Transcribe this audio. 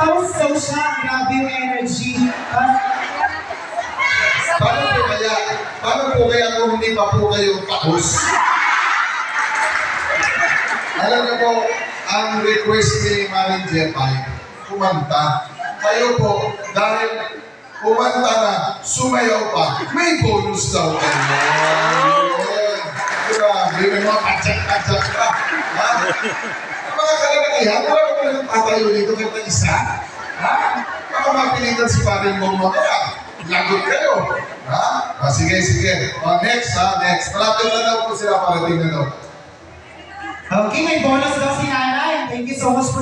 Tapos social, grabe yung energy. Paano po kaya, paano po kaya kung hindi pa po kayo tapos? Alam niyo po, ang request ni Manager Mike, kumanta. Kayo po, dahil kumanta na, sumayaw pa, may bonus daw kayo. Grabe, may mga katsak-katsak pa. Ha? Mga kalalakihan, wala ko pala tatayo dito kahit na isa. Ha? Baka mapilitan si Paring Mong mamaya. Lagot kayo. Ha? Ah, sige, sige. Oh, next, ha? Next. Malapit na daw po sila parating na daw. Okay, may bonus daw si Nanay. Thank you so much for